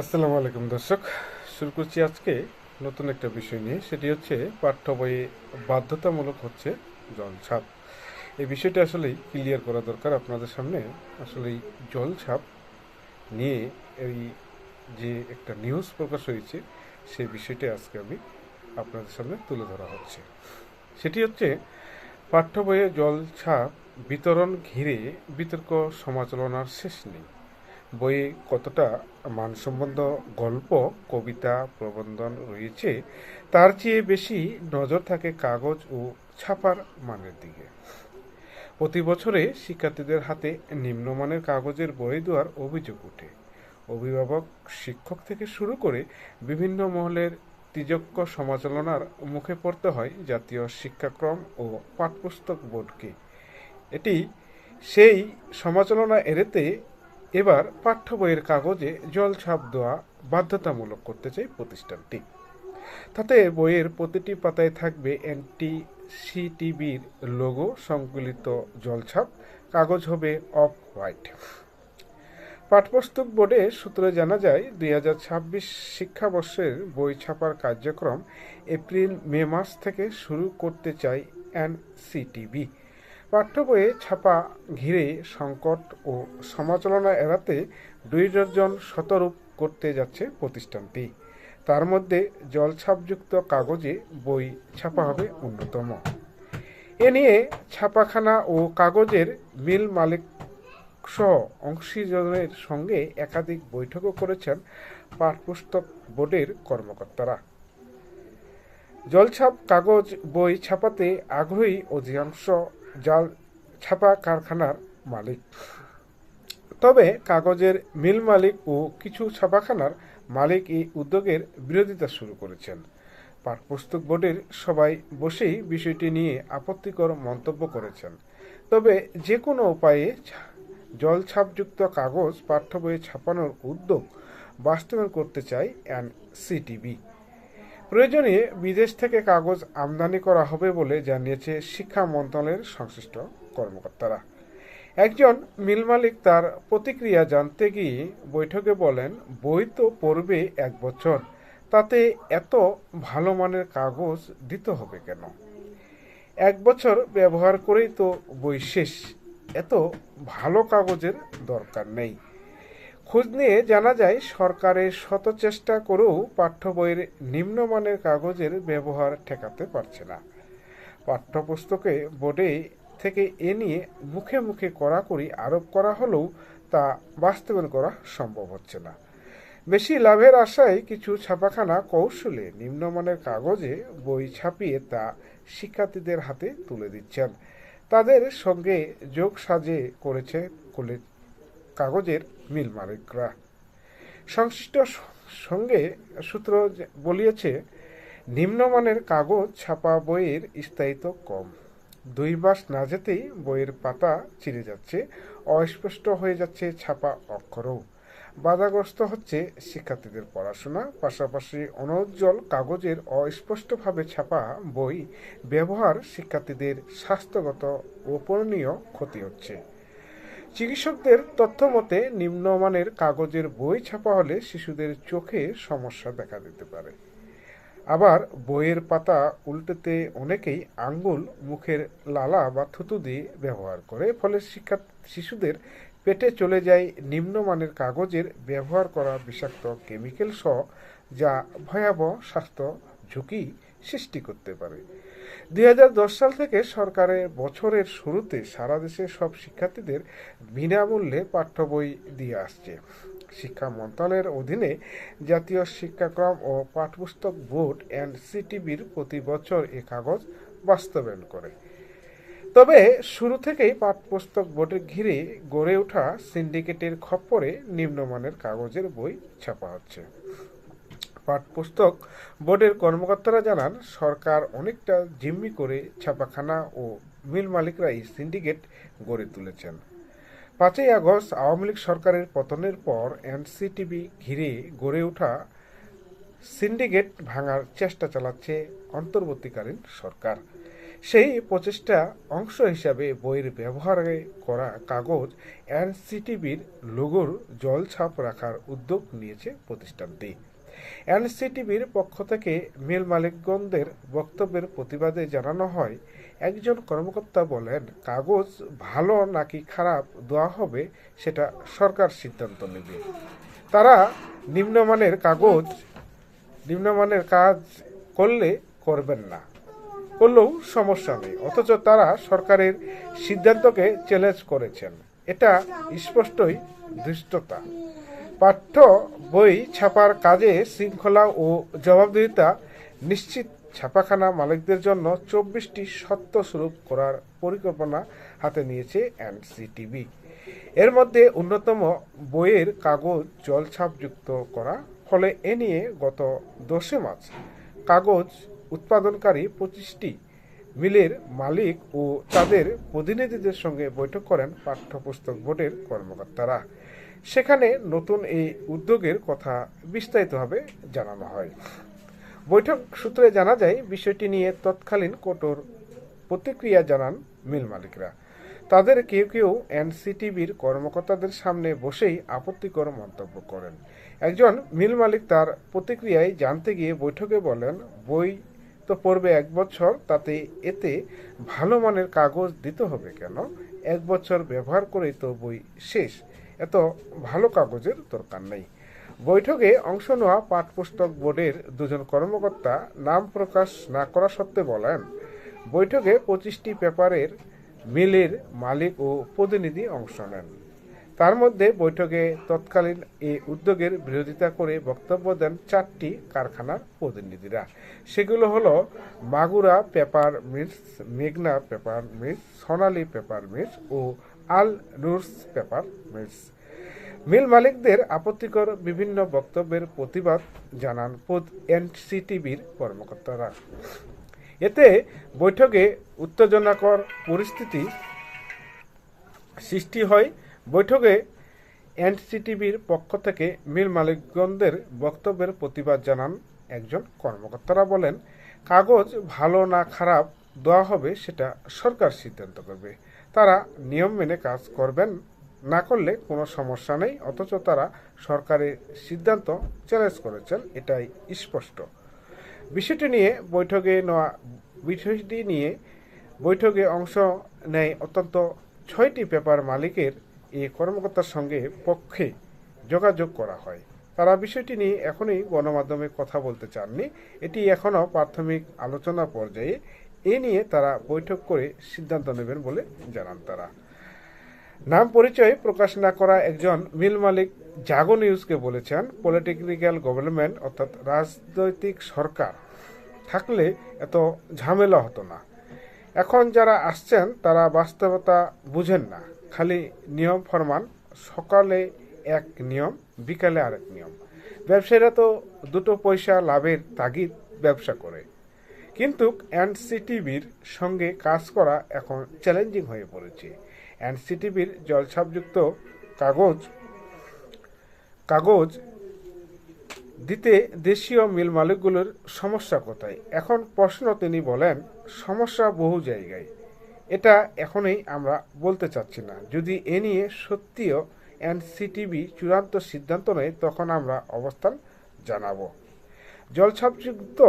আসসালামু আলাইকুম দর্শক। শুরু করছি আজকে নতুন একটা বিষয় নিয়ে। সেটি হচ্ছে পাঠ্য বইয়ে বাধ্যতামূলক হচ্ছে জল ছাপ এই বিষয়টা আসলেই ক্লিয়ার করা দরকার আপনাদের সামনে। আসলেই জল ছাপ নিয়ে এই যে একটা নিউজ প্রকাশ হয়েছে, সেই বিষয়টা আজকে আমি আপনাদের সামনে তুলে ধরা হচ্ছে। সেটি হচ্ছে, পাঠ্য বইয়ে জল ছাপ বিতরণ ঘিরে বিতর্ক সমালোচনার শেষ নেই। বইয়ে কতটা মানসম্বন্ধ গল্প, কবিতা, প্রবন্ধন রয়েছে, তার চেয়ে বেশি নজর থাকে কাগজ ও ছাপার মানের দিকে। প্রতি বছরে শিক্ষার্থীদের হাতে নিম্নমানের কাগজের বই দেওয়ার অভিযোগ ওঠে। অভিভাবক, শিক্ষক থেকে শুরু করে বিভিন্ন মহলের তিযজ্ঞ সমালোচনার মুখে পড়তে হয় জাতীয় শিক্ষাক্রম ও পাঠ্যপুস্তক বোর্ডকে। এটি সেই সমালোচনা এড়েতে এবার পাঠ্য বইয়ের কাগজে জল ছাপ দেওয়া বাধ্যতামূলক করতে চায় প্রতিষ্ঠানটি। তাতে বইয়ের প্রতিটি পাতায় থাকবে এনটি সিটিবির লোগো, সংকলিত জলছাপ কাগজ হবে অফ হোয়াইট। পাঠ্যপুস্তক বোর্ডে সূত্রে জানা যায়, দুই হাজার ছাব্বিশ শিক্ষাবর্ষের বই ছাপার কার্যক্রম এপ্রিল, মে মাস থেকে শুরু করতে চায় এনসিটিবি পাঠ্য বইয়ে ছাপা ঘিরে সংকট ও সমালোচনা এড়াতে দুই ডজন শতরূপ করতে যাচ্ছে প্রতিষ্ঠানটি। তার মধ্যে জলছাপযুক্ত কাগজে বই ছাপা হবে অন্যতম। এ নিয়ে ছাপাখানা ও কাগজের মিল মালিক সহ অংশীজনের সঙ্গে একাধিক বৈঠকও করেছেন পাঠপুস্তক বোর্ডের কর্মকর্তারা। জলছাপ কাগজ বই ছাপাতে আগ্রহী অধিকাংশ জাল ছাপা কারখানার মালিক। তবে কাগজের মিল মালিক ও কিছু ছাপাখানার মালিক এই উদ্যোগের বিরোধিতা শুরু করেছেন। পাঠপুস্তক বোর্ডের সবাই বসেই বিষয়টি নিয়ে আপত্তিকর মন্তব্য করেছেন। তবে যে কোনো উপায়ে জলছাপযুক্ত কাগজ পাঠ্য বইয়ে ছাপানোর উদ্যোগ বাস্তবায়ন করতে চায় এনসিটিবি প্রয়োজনে বিদেশ থেকে কাগজ আমদানি করা হবে বলে জানিয়েছে শিক্ষা মন্ত্রণালয়ের সংশ্লিষ্ট কর্মকর্তারা। একজন মিল মালিক তার প্রতিক্রিয়া জানতে গিয়ে বৈঠকে বলেন, বই তো পড়বে এক বছর, তাতে এত ভালো মানের কাগজ দিতে হবে কেন? এক বছর ব্যবহার করেই তো বই শেষ, এত ভালো কাগজের দরকার নেই। খোঁজ নিয়ে জানা যায়, সরকারের শত চেষ্টা করেও পাঠ্য বইয়ের নিম্নমানের কাগজের ব্যবহার ঠেকাতে পারছে না। পাঠ্যপুস্তকে বোর্ডে থেকে এ নিয়ে মুখে মুখে কড়াকড়ি আরোপ করা হলেও তা বাস্তবায়ন করা সম্ভব হচ্ছে না। বেশি লাভের আশায় কিছু ছাপাখানা কৌশলে নিম্নমানের কাগজে বই ছাপিয়ে তা শিক্ষার্থীদের হাতে তুলে দিচ্ছেন। তাদের সঙ্গে যোগ সাজে করেছে কলেজ কাগজের মিল মালিকরা। সংশ্লিষ্ট সঙ্গে সূত্র বলিয়েছে, নিম্নমানের কাগজ ছাপা বইয়ের স্থায়িত্ব কম। দুই মাস না যেতেই বইয়ের পাতা চিরে যাচ্ছে, অস্পষ্ট হয়ে যাচ্ছে ছাপা অক্ষরও। বাধাগ্রস্ত হচ্ছে শিক্ষার্থীদের পড়াশোনা, পাশাপাশি অনুজ্জ্বল কাগজের অস্পষ্টভাবে ছাপা বই ব্যবহার শিক্ষার্থীদের স্বাস্থ্যগত অপূরণীয় ক্ষতি হচ্ছে। চিকিৎসকদের তথ্য মতে নিম্নমানের কাগজের বই ছাপা হলে শিশুদের চোখে সমস্যা দেখা দিতে পারে। আবার বইয়ের পাতা উল্টেতে অনেকেই আঙ্গুল, মুখের লালা বা থুতু দিয়ে ব্যবহার করে, ফলে শিক্ষা শিশুদের পেটে চলে যায় নিম্নমানের কাগজের ব্যবহার করা বিষাক্ত কেমিক্যাল সহ, যা ভয়াবহ স্বাস্থ্য ঝুঁকি সৃষ্টি করতে পারে। দুই হাজার দশ সাল থেকে সরকারের বছরের শুরুতে সারা দেশে সব শিক্ষার্থীদের বিনামূল্যে পাঠ্য বই দিয়ে আসছে। শিক্ষা মন্ত্রণালয়ের অধীনে জাতীয় শিক্ষাক্রম ও পাঠ্যপুস্তক বোর্ড এনসিটিবির প্রতি বছর এ কাগজ বাস্তবায়ন করে। তবে শুরু থেকেই পাঠ্যপুস্তক বোর্ডের ঘিরে গড়ে ওঠা সিন্ডিকেটের খপ্পরে নিম্নমানের কাগজের বই ছাপা হচ্ছে। পাঠ্যপুস্তক বোর্ডের কর্মকর্তারা জানান, সরকার অনেকটা জিম্মি করে ছাপাখানা ও মিল মালিকরা এই সিন্ডিকেট গড়ে তুলেছেন। পাঁচই আগস্ট আওয়ামী লীগ সরকারের পতনের পর এনসিটিভি ঘিরে গড়ে ওঠা সিন্ডিকেট ভাঙার চেষ্টা চালাচ্ছে অন্তর্বর্তীকালীন সরকার। সেই প্রচেষ্টা অংশ হিসাবে বইয়ের ব্যবহারে করা কাগজ এনসিটিভির লোগোর জলছাপ রাখার উদ্যোগ নিয়েছে প্রতিষ্ঠানটি। এনসিটিভির পক্ষ থেকে মিল মালিকগণদের বক্তব্যের প্রতিবাদে জানানো হয়। একজন কর্মকর্তা বলেন, কাগজ ভালো নাকি খারাপ দেওয়া হবে সেটা সরকার সিদ্ধান্ত নেবে। তারা নিম্নমানের কাগজ, নিম্নমানের কাজ করলে করবেন না, করলেও সমস্যা নেই। অথচ তারা সরকারের সিদ্ধান্তকে চ্যালেঞ্জ করেছেন। এটা স্পষ্টই ধৃষ্টতা। পাঠ্য বই ছাপার কাজে শৃঙ্খলা ও জবাবদিহিতা নিশ্চিত ছাপাখানা মালিকদের জন্য চব্বিশটি সত্য স্বরূপ করার পরিকল্পনা হাতে নিয়েছে এনসিটিভি। এর মধ্যে অন্যতম বইয়ের কাগজ জলছাপযুক্ত করা, ফলে এ নিয়ে গত দশে মার্চ কাগজ উৎপাদনকারী পঁচিশটি মিলের মালিক ও তাদের প্রতিনিধিদের সঙ্গে বৈঠক করেন পাঠ্যপুস্তক বোর্ডের কর্মকর্তারা। সেখানে নতুন এই উদ্যোগের কথা বিস্তারিতভাবে জানানো হয়। বৈঠক সূত্রে জানা যায়, বিষয়টি নিয়ে তৎকালীন কঠোর প্রতিক্রিয়া জানান মিল মালিকরা। তাদের কেউ কেউ এনসিটিভির কর্মকর্তাদের সামনে বসেই আপত্তিকর মন্তব্য করেন। একজন মিল মালিক তার প্রতিক্রিয়ায় জানতে গিয়ে বৈঠকে বলেন, বই তো পড়বে এক বছর, তাতে এতে ভালো মানের কাগজ দিতে হবে কেন? এক বছর ব্যবহার করেই তো বই শেষ। এত ভালো কাগজের দরকার নেই। বৈঠকে অংশ নেওয়া পাঠ্যপুস্তক বোর্ডের দুজন কর্মকর্তা নাম প্রকাশ না করা সত্ত্বে বলেন, বৈঠকে পঁচিশটি পেপারের মিলের মালিক ও প্রতিনিধি অংশ নেন। তার মধ্যে বৈঠকে তৎকালীন এই উদ্যোগের বিরোধিতা করে বক্তব্য দেন চারটি কারখানার প্রতিনিধিরা। সেগুলো হলো মাগুরা পেপার মিলস, মেঘনা paper mills, Sonali paper mills ও Al Noor's paper mills. Mill মালিকদের আপত্তিকর বিভিন্ন বক্তব্যের প্রতিবাদ জানান এনসিটিভির কর্মকর্তারা। এতে বৈঠকে উত্তেজনাকর পরিস্থিতি সৃষ্টি হয়। বৈঠকে এনসিটিভির পক্ষ থেকে মিল মালিকগণদের বক্তব্যের প্রতিবাদ জানান একজন কর্মকর্তারা বলেন, কাগজ ভালো না খারাপ, দেওয়া হবে সেটা সরকার সিদ্ধান্ত করবে। তারা নিয়ম মেনে কাজ করবেন, না করলে কোনো সমস্যা নেই, অথচ তারা সরকারের সিদ্ধান্ত চ্যালেঞ্জ করেছেন, এটাই স্পষ্ট। বিষয়টি নিয়ে বৈঠকে নেওয়া, বিষয়টি নিয়ে বৈঠকে অংশ নেয় অত্যন্ত ছয়টি পেপার মালিকের এই কর্মকর্তার সঙ্গে পক্ষে যোগাযোগ করা হয়। তারা বিষয়টি নিয়ে এখনই গণমাধ্যমে কথা বলতে চাননি। এটি এখনও প্রাথমিক আলোচনা পর্যায়ে। এ নিয়ে তারা বৈঠক করে সিদ্ধান্ত নেবেন বলে জানান তারা। নাম পরিচয় প্রকাশ না করা একজন মিল মালিক জাগো নিউজকে বলেছেন, পলিটেকনিক্যাল গভর্নমেন্ট অর্থাৎ রাজনৈতিক সরকার থাকলে এত ঝামেলা হতো না। এখন যারা আসছেন, তারা বাস্তবতা বুঝেন না। খালি নিয়ম ফরমান, সকালে এক নিয়ম, বিকালে আরেক নিয়ম। ব্যবসায়ীরা তো দুটো পয়সা লাভের তাগিদ ব্যবসা করে। কিন্তু এনসিটিভির সঙ্গে কাজ করা এখন চ্যালেঞ্জিং হয়ে পড়েছে। এনসিটিভির জলছাপযুক্ত কাগজ কাগজ দিতে দেশীয় মিল মালিকগুলোর সমস্যা কোথায়? এখন প্রশ্ন তিনি বলেন, সমস্যা বহু জায়গায়। এটা এখনই আমরা বলতে চাচ্ছি না। যদি এ নিয়ে সত্যিও এনসিটিভি চূড়ান্ত সিদ্ধান্ত নেয়, তখন আমরা অবস্থান জানাব। জলছাপযুক্ত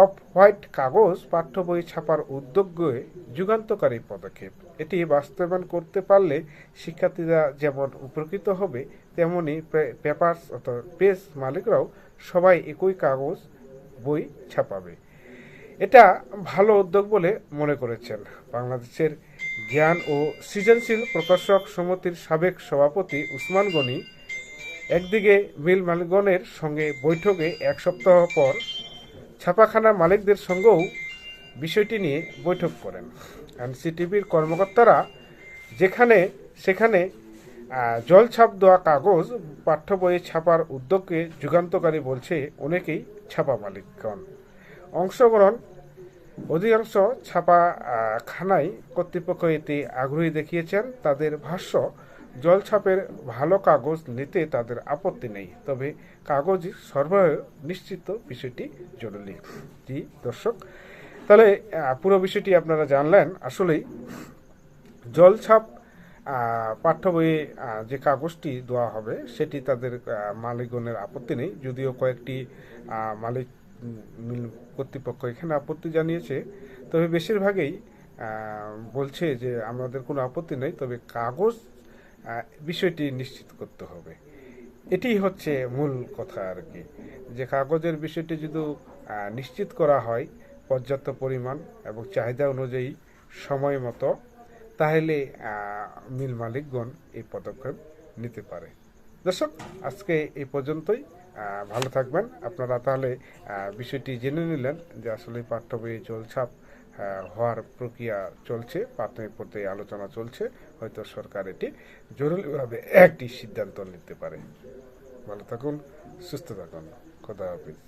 অফ হোয়াইট কাগজ পাঠ্য বই ছাপার উদ্যোগে যুগান্তকারী পদক্ষেপ। এটি বাস্তবায়ন করতে পারলে শিক্ষার্থীরা যেমন উপকৃত হবে, তেমনি পেপার অর্থাৎ প্রেস মালিকরাও সবাই একই কাগজ বই ছাপাবে। এটা ভালো উদ্যোগ বলে মনে করেছেন বাংলাদেশের জ্ঞান ও সৃজনশীল প্রকাশক সমিতির সাবেক সভাপতি উসমান গনি। একদিকে মিল মালিকগণের সঙ্গে বৈঠকে এক সপ্তাহ পর ছাপাখানা মালিকদের সঙ্গেও বিষয়টি নিয়ে বৈঠক করেন। এনসিটিভির কর্মকর্তারা যেখানে সেখানে জলছাপ দেওয়া কাগজ, পাঠ্য বইয়ে ছাপার উদ্যোগকে যুগান্তকারী বলছে অনেকেই ছাপা মালিকগণ। অংশগ্রহণ, অধিকাংশ ছাপা খানায় কর্তৃপক্ষ এতে আগ্রহী দেখিয়েছেন। তাদের ভাষ্য, জলছাপের ভালো কাগজ নিতে তাদের আপত্তি নেই, তবে কাগজ সরবরাহ নিশ্চিত বিষয়টি জরুরি। জি, দর্শক, তাহলে পুরো বিষয়টি আপনারা জানলেন। আসলেই জলছাপ পাঠ্য বইয়ে যে কাগজটি দেওয়া হবে, সেটি তাদের মালিকগণের আপত্তি নেই। যদিও কয়েকটি মালিক কর্তৃপক্ষ এখানে আপত্তি জানিয়েছে। তবে বেশিরভাগই বলছে যে আমাদের কোনো আপত্তি নেই, তবে কাগজ বিষয়টি নিশ্চিত করতে হবে। এটি হচ্ছে মূল কথা আর কি। যে কাগজের বিষয়টি যদি নিশ্চিত করা হয় পর্যাপ্ত পরিমাণ এবং চাহিদা অনুযায়ী সময় মতো, তাহলে মিল মালিকগণ এই পদক্ষেপ নিতে পারে। দর্শক, আজকে এই পর্যন্তই। ভালো থাকবেন। আপনারা তাহলে বিষয়টি জেনে নিলেন যে আসলে পাঠ্য বইয়ে জলছাপ হওয়ার প্রক্রিয়া চলছে প্রাথমিক পর্যায়ে আলোচনা চলছে। হয়তো সরকার এটি জরুরিভাবে একটি সিদ্ধান্ত নিতে পারে। ভালো থাকুন সুস্থ থাকুন। খোদা হাফিজ।